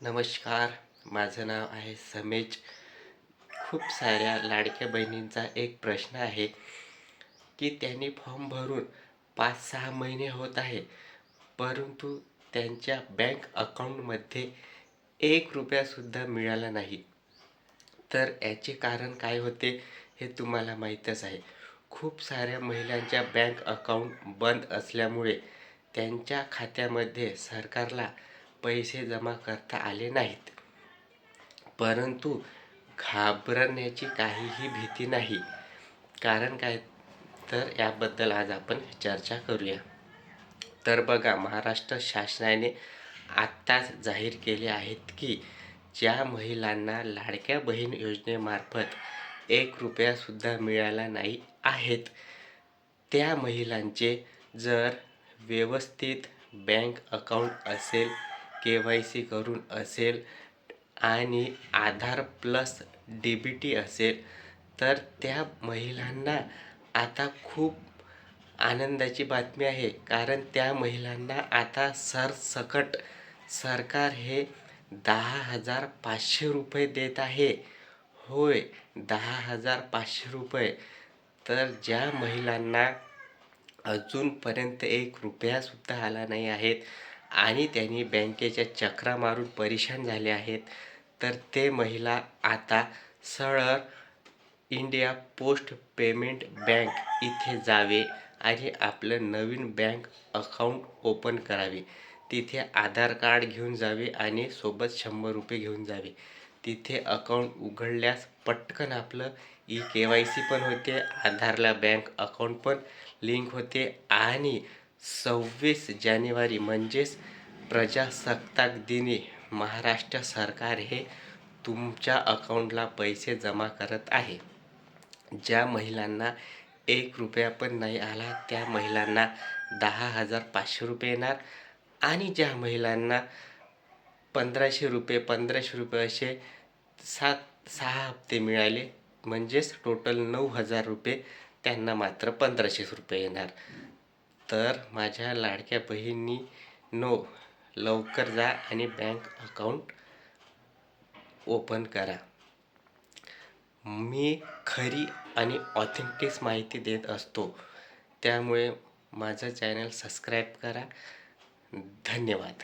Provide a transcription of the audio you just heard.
नमस्कार. माझं नाव आहे समेज. खूप साऱ्या लाडक्या बहिणींचा एक प्रश्न आहे की त्यांनी फॉर्म भरून पाच सहा महिने होत आहे परंतु त्यांच्या बँक अकाउंटमध्ये एक रुपयासुद्धा मिळाला नाही. तर याचे कारण काय होते हे तुम्हाला माहीतच आहे. खूप साऱ्या महिलांच्या बँक अकाउंट बंद असल्यामुळे त्यांच्या खात्यामध्ये सरकारला पैसे जमा करता आले नाहीत. परंतु घाबरण्याची काहीही भीती नाही. कारण काय? तर याबद्दल आज आपण चर्चा करूया. तर बघा महाराष्ट्र शासनाने आत्ताच जाहीर केले आहेत की ज्या महिलांना लाडक्या बहीण योजनेमार्फत एक रुपयासुद्धा मिळाला नाही आहेत त्या महिलांचे जर व्यवस्थित बँक अकाउंट असेल के वाय सी करून असेल आणि Aadhaar plus D B T असेल तर त्या महिलांना आता खूप आनंदाची बातमी आहे. कारण त्या महिलांना आता सरसकट सरकार हे दहा हजार पाचशे रुपये देत आहे. होय दहा हजार पाचशे रुपये. तर ज्या महिलांना अजूनपर्यंत एक रुपयासुद्धा आला नाही आहेत आणि त्यांनी बँकेच्या चक्रा मारून परेशान झाले आहेत. तर ते महिला आता सरळ इंडिया पोस्ट पेमेंट बँक इथे जावे आणि आपलं नवीन बँक अकाउंट ओपन करावे. तिथे आधार कार्ड घेऊन जावे आणि सोबत शंभर रुपये घेऊन जावे. तिथे अकाउंट उघडल्यास पटकन आपलं ई के वाय सी पण होते आधारला बँक अकाउंट पण लिंक होते आणि सव्वीस जानेवारी म्हणजेच प्रजासत्ताक दिनी महाराष्ट्र सरकार हे तुमच्या अकाउंटला पैसे जमा करत आहे. ज्या महिलांना एक रुपया पण नाही आला त्या महिलांना दहा हजार पाचशे रुपये येणार आणि ज्या महिलांना पंधराशे रुपये पंधराशे रुपये असे सात सहा हप्ते मिळाले म्हणजेच टोटल नऊ हजार रुपये त्यांना मात्र पंधराशे रुपये येणार. तर माझ्या लाडक्या बहिणी नो लवकर जा आणि बँक अकाउंट ओपन करा. मी खरी आणि ऑथेंटिक्स माहिती देत असतो. त्यामुळे माझं चॅनल सबस्क्राईब करा. धन्यवाद.